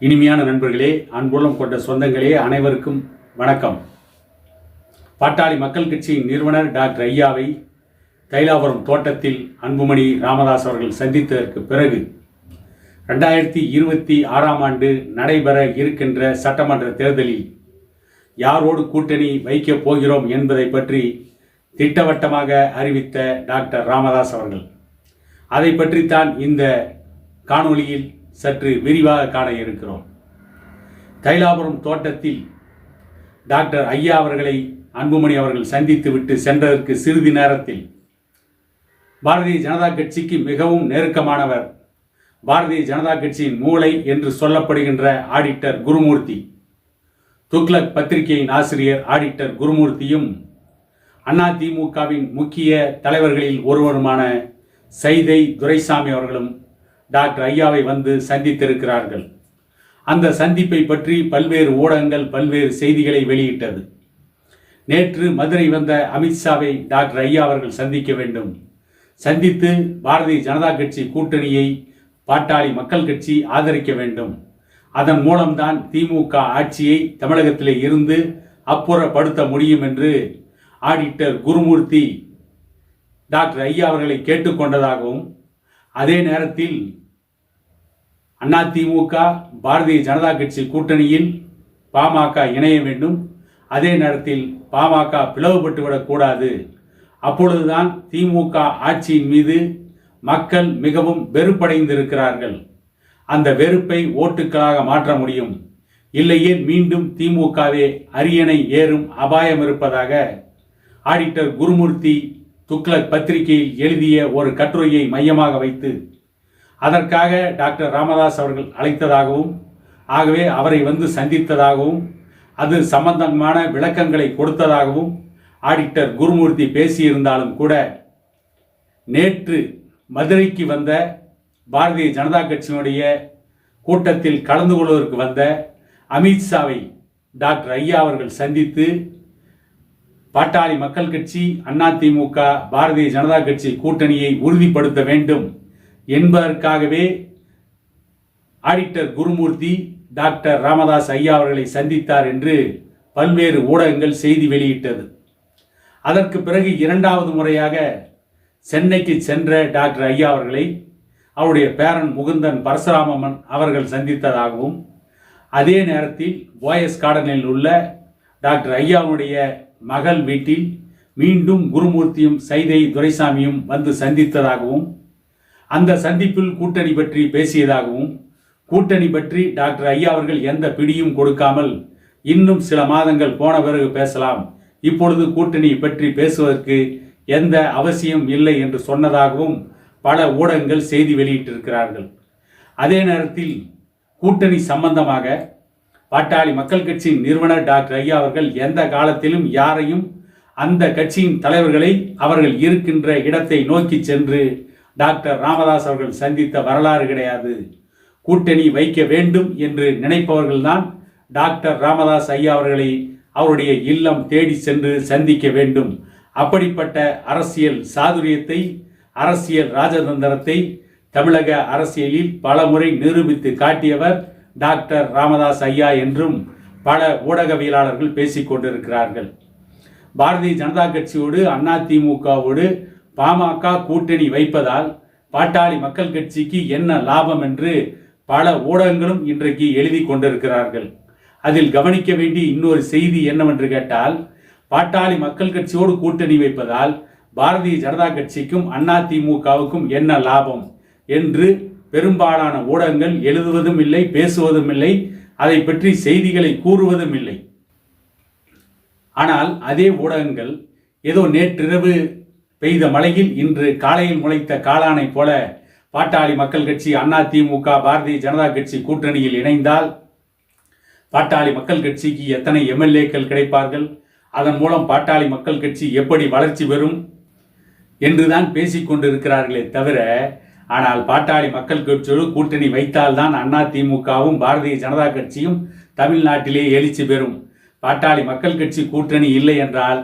இனிமையான நண்பர்களே அன்புள்ளம் கொண்ட சொந்தங்களே அனைவருக்கும் வணக்கம். பாட்டாளி மக்கள் கட்சியின் நிறுவனர் டாக்டர் ஐயாவை தைலாபுரம் தோட்டத்தில் அன்புமணி ராமதாஸ் அவர்கள் சந்தித்ததற்கு பிறகு ரெண்டாயிரத்தி இருபத்தி ஆறாம் ஆண்டு நடைபெற இருக்கின்ற சட்டமன்ற தேர்தலில் யாரோடு கூட்டணி வைக்கப் போகிறோம் என்பதை பற்றி திட்டவட்டமாக அறிவித்த டாக்டர் ராமதாஸ் அவர்கள். அதை பற்றித்தான் இந்த காணொளியில் சற்று விரிவாக காண இருக்கிறோம். தைலாபுரம் தோட்டத்தில் டாக்டர் ஐயா அவர்களை அன்புமணி அவர்கள் சந்தித்துவிட்டு சென்றதற்கு சிறிது நேரத்தில் பாரதிய ஜனதா கட்சிக்கு மிகவும் நெருக்கமானவர் பாரதிய ஜனதா கட்சியின் மூளை என்று சொல்லப்படுகின்ற ஆடிட்டர் குருமூர்த்தி துக்ளக் பத்திரிகையின் ஆசிரியர் ஆடிட்டர் குருமூர்த்தியும் அதிமுகவின் முக்கிய தலைவர்களில் ஒருவருமான சைதை துரைசாமி அவர்களும் டாக்டர் ஐயாவை வந்து சந்தித்திருக்கிறார்கள். அந்த சந்திப்பை பற்றி பல்வேறு ஊடகங்கள் பல்வேறு செய்திகளை வெளியிட்டது. நேற்று மதுரை வந்த அமித்ஷாவை டாக்டர் ஐயா அவர்கள் சந்திக்க வேண்டும். சந்தித்து பாரதிய ஜனதா கட்சி கூட்டணியை பாட்டாளி மக்கள் கட்சி ஆதரிக்க வேண்டும். அதன் மூலம்தான் திமுக ஆட்சியை தமிழகத்திலே இருந்து அப்புறப்படுத்த முடியும் என்று ஆடிட்டர் குருமூர்த்தி டாக்டர் ஐயா அவர்களை கேட்டுக்கொண்டதாகவும் அதே நேரத்தில் அதிமுக பாரதிய ஜனதா கட்சி கூட்டணியில் பாமக இணைய வேண்டும். அதே நேரத்தில் பாமக பிளவுபட்டு விடக்கூடாது. அப்பொழுதுதான் திமுக ஆட்சியின் மீது மக்கள் மிகவும் வெறுப்படைந்திருக்கிறார்கள். அந்த வெறுப்பை ஓட்டுக்களாக மாற்ற முடியும். இல்லையே மீண்டும் திமுகவே அரியணை ஏறும் அபாயம் இருப்பதாக ஆடிட்டர் குருமூர்த்தி துக்ளக் பத்திரிகையில் எழுதிய ஒரு கட்டுரையை மையமாக வைத்து அதற்காக டாக்டர் ராமதாஸ் அவர்கள் அழைத்ததாகவும் ஆகவே அவரை வந்து சந்தித்ததாகவும் அது சம்பந்தமான விளக்கங்களை கொடுத்ததாகவும் ஆடிட்டர் குருமூர்த்தி பேசியிருந்தாலும் கூட நேற்று மதுரைக்கு வந்த பாரதிய ஜனதா கட்சியினுடைய கூட்டத்தில் கலந்து கொள்வதற்கு வந்த அமித்ஷாவை டாக்டர் ஐயா அவர்கள் சந்தித்து பாட்டாளி மக்கள் கட்சி அதிமுக பாரதிய ஜனதா கட்சி கூட்டணியை உறுதிப்படுத்த வேண்டும் என்பதற்காகவே ஆடிட்டர் குருமூர்த்தி டாக்டர் ராமதாஸ் ஐயா அவர்களை சந்தித்தார் என்று பல்வேறு ஊடகங்கள் செய்தி வெளியிட்டது. அதற்கு பிறகு இரண்டாவது முறையாக சென்னைக்கு சென்ற டாக்டர் ஐயா அவர்களை அவருடைய பேரன் முகுந்தன் பரசுராமன் அவர்கள் சந்தித்ததாகவும் அதே நேரத்தில் போயஸ் கார்டனில் உள்ள டாக்டர் ஐயாவுடைய மகள் வீட்டில் மீண்டும் குருமூர்த்தியும் சைதை துரைசாமியும் வந்து சந்தித்ததாகவும் அந்த சந்திப்பில் கூட்டணி பற்றி பேசியதாகவும் கூட்டணி பற்றி டாக்டர் ஐயா அவர்கள் எந்த பிடியும் கொடுக்காமல் இன்னும் சில மாதங்கள் போன பிறகு பேசலாம். இப்பொழுது கூட்டணி பற்றி பேசுவதற்கு எந்த அவசியம் இல்லை என்று சொன்னதாகவும் பல ஊடகங்கள் செய்தி வெளியிட்டிருக்கிறார்கள். அதே நேரத்தில் கூட்டணி சம்பந்தமாக பாட்டாளி மக்கள் கட்சியின் நிறுவனர் டாக்டர் ஐயா அவர்கள் எந்த காலத்திலும் யாரையும் அந்த கட்சியின் தலைவர்களை அவர்கள் இருக்கின்ற இடத்தை நோக்கி சென்று டாக்டர் ராமதாஸ் அவர்கள் சந்தித்த வரலாறு கிடையாது. கூட்டணி வைக்க வேண்டும் என்று நினைப்பவர்கள்தான் டாக்டர் ராமதாஸ் ஐயா அவர்களை அவருடைய இல்லம் தேடி சென்று சந்திக்க வேண்டும். அப்படிப்பட்ட அரசியல் சாதுரியத்தை அரசியல் ராஜதந்திரத்தை தமிழக அரசியலில் பலமுறை நிரூபித்து காட்டியவர் டாக்டர் ராமதாஸ் ஐயா என்றும் பல ஊடகவியலாளர்கள் பேசிக் கொண்டிருக்கிறார்கள். பாரதிய ஜனதா கட்சியோடு அதிமுகவோடு பாமக கூட்டணி வைப்பதால் பாட்டாளி மக்கள் கட்சிக்கு என்ன லாபம் என்று பல ஊடகங்களும் இன்றைக்கு எழுதி கொண்டிருக்கிறார்கள். அதில் கவனிக்க வேண்டிய இன்னொரு செய்தி என்னவென்று கேட்டால் பாட்டாளி மக்கள் கட்சியோடு கூட்டணி வைப்பதால் பாரதிய ஜனதா கட்சிக்கும் அதிமுகவுக்கும் என்ன லாபம் என்று பெரும்பாலான ஊடகங்கள் எழுதுவதும் இல்லை பேசுவதும் இல்லை அதை பற்றி செய்திகளை கூறுவதும் இல்லை. ஆனால் அதே ஊடகங்கள் ஏதோ நேற்றிரவு பெய்த மழையில் இன்று காலையில் முளைத்த காளானை போல பாட்டாளி மக்கள் கட்சி அதிமுக பாரதிய ஜனதா கட்சி கூட்டணியில் இணைந்தால் பாட்டாளி மக்கள் கட்சிக்கு எத்தனை எம்எல்ஏக்கள் கிடைப்பார்கள்? அதன் மூலம் பாட்டாளி மக்கள் கட்சி எப்படி வளர்ச்சி பெறும்? என்றுதான் பேசிக்கொண்டிருக்கிறார்களே தவிர ஆனால் பாட்டாளி மக்கள் கட்சியோடு கூட்டணி வைத்தால்தான் அதிமுகவும் பாரதிய ஜனதா கட்சியும் தமிழ்நாட்டிலே எழுச்சி பெறும். பாட்டாளி மக்கள் கட்சி கூட்டணி இல்லை என்றால்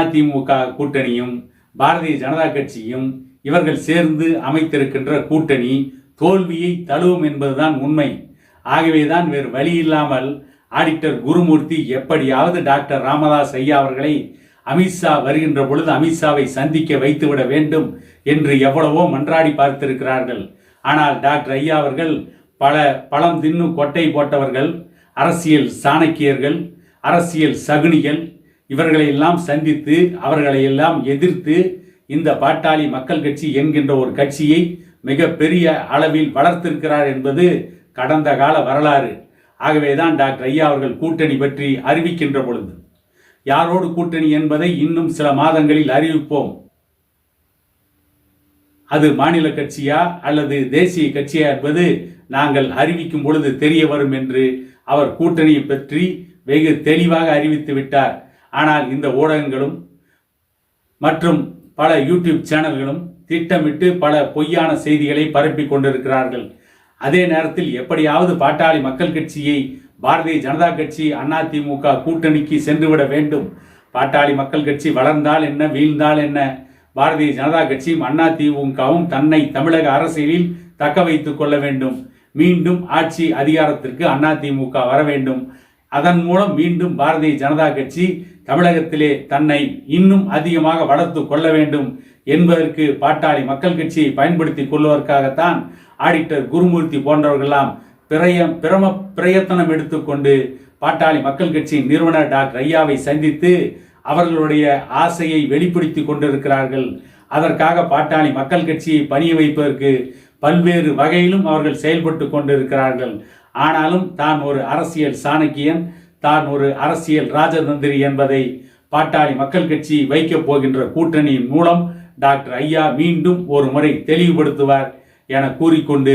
அதிமுக கூட்டணியும் பாரதிய ஜனதா கட்சியும் இவர்கள் சேர்ந்து அமைத்திருக்கின்ற கூட்டணி தோல்வியை தழுவும் என்பதுதான் உண்மை. ஆகவேதான் வேறு வழி இல்லாமல் ஆடிட்டர் குருமூர்த்தி எப்படியாவது டாக்டர் ராமதாஸ் ஐயா அவர்களை அமித்ஷா வருகின்ற பொழுது அமித்ஷாவை சந்திக்க வைத்துவிட வேண்டும் என்று எவ்வளவோ மன்றாடி பார்த்திருக்கிறார்கள். ஆனால் டாக்டர் ஐயா அவர்கள் பல பழம் தின்னு கொட்டை போட்டவர்கள் அரசியல் சாணக்கியர்கள் அரசியல் சகுனிகள் இவர்களை எல்லாம் சந்தித்து அவர்களை எல்லாம் எதிர்த்து இந்த பாட்டாளி மக்கள் கட்சி என்கின்ற ஒரு கட்சியை மிக பெரிய அளவில் வளர்த்திருக்கிறார் என்பது கடந்த கால வரலாறு. ஆகவேதான் டாக்டர் ஐயா அவர்கள் கூட்டணி பற்றி அறிவிக்கின்ற பொழுது. யாரோடு கூட்டணி என்பதை இன்னும் சில மாதங்களில் அறிவிப்போம். அது மாநில கட்சியா அல்லது தேசிய கட்சியா என்பது நாங்கள் அறிவிக்கும் பொழுது தெரிய வரும் என்று அவர் கூட்டணியை பற்றி வெகு தெளிவாக அறிவித்து விட்டார். ஆனால் இந்த ஊடகங்களும் மற்றும் பல யூடியூப் சேனல்களும் திட்டமிட்டு பல பொய்யான செய்திகளை பரப்பிக் கொண்டிருக்கிறார்கள். அதே நேரத்தில் எப்படியாவது பாட்டாளி மக்கள் கட்சியை பாரதிய ஜனதா கட்சி அதிமுக கூட்டணிக்கு சென்றுவிட வேண்டும். பாட்டாளி மக்கள் கட்சி வளர்ந்தால் என்ன வீழ்ந்தால் என்ன? பாரதிய ஜனதா கட்சியும் அதிமுகவும் தன்னை தமிழக அரசியலில் தக்க வைத்துக் கொள்ள வேண்டும். மீண்டும் ஆட்சி அதிகாரத்திற்கு அதிமுக வர வேண்டும். அதன் மூலம் மீண்டும் பாரதிய ஜனதா கட்சி தமிழகத்திலே தன்னை இன்னும் அதிகமாக வளர்த்து கொள்ள வேண்டும் என்பதற்கு பாட்டாளி மக்கள் கட்சியை பயன்படுத்தி கொள்வதற்காகத்தான் ஆடிட்டர் குருமூர்த்தி போன்றவர்களெல்லாம் பிரய பிரம பிரயத்தனம் எடுத்துக்கொண்டு பாட்டாளி மக்கள் கட்சியின் நிறுவனர் டாக்டர் ஐயாவை சந்தித்து அவர்களுடைய ஆசையை வெளிப்படுத்தி கொண்டிருக்கிறார்கள். அதற்காக பாட்டாளி மக்கள் கட்சியை பணிய வைப்பதற்கு பல்வேறு வகையிலும் அவர்கள் செயல்பட்டு கொண்டிருக்கிறார்கள். ஆனாலும் தான் ஒரு அரசியல் சாணக்கியன் தான் ஒரு அரசியல் ராஜதந்திரி என்பதை பாட்டாளி மக்கள் கட்சி வைக்கப் போகின்ற கூட்டணியின் மூலம் டாக்டர் ஐயா மீண்டும் ஒரு முறை தெளிவுபடுத்துவார் என கூறிக்கொண்டு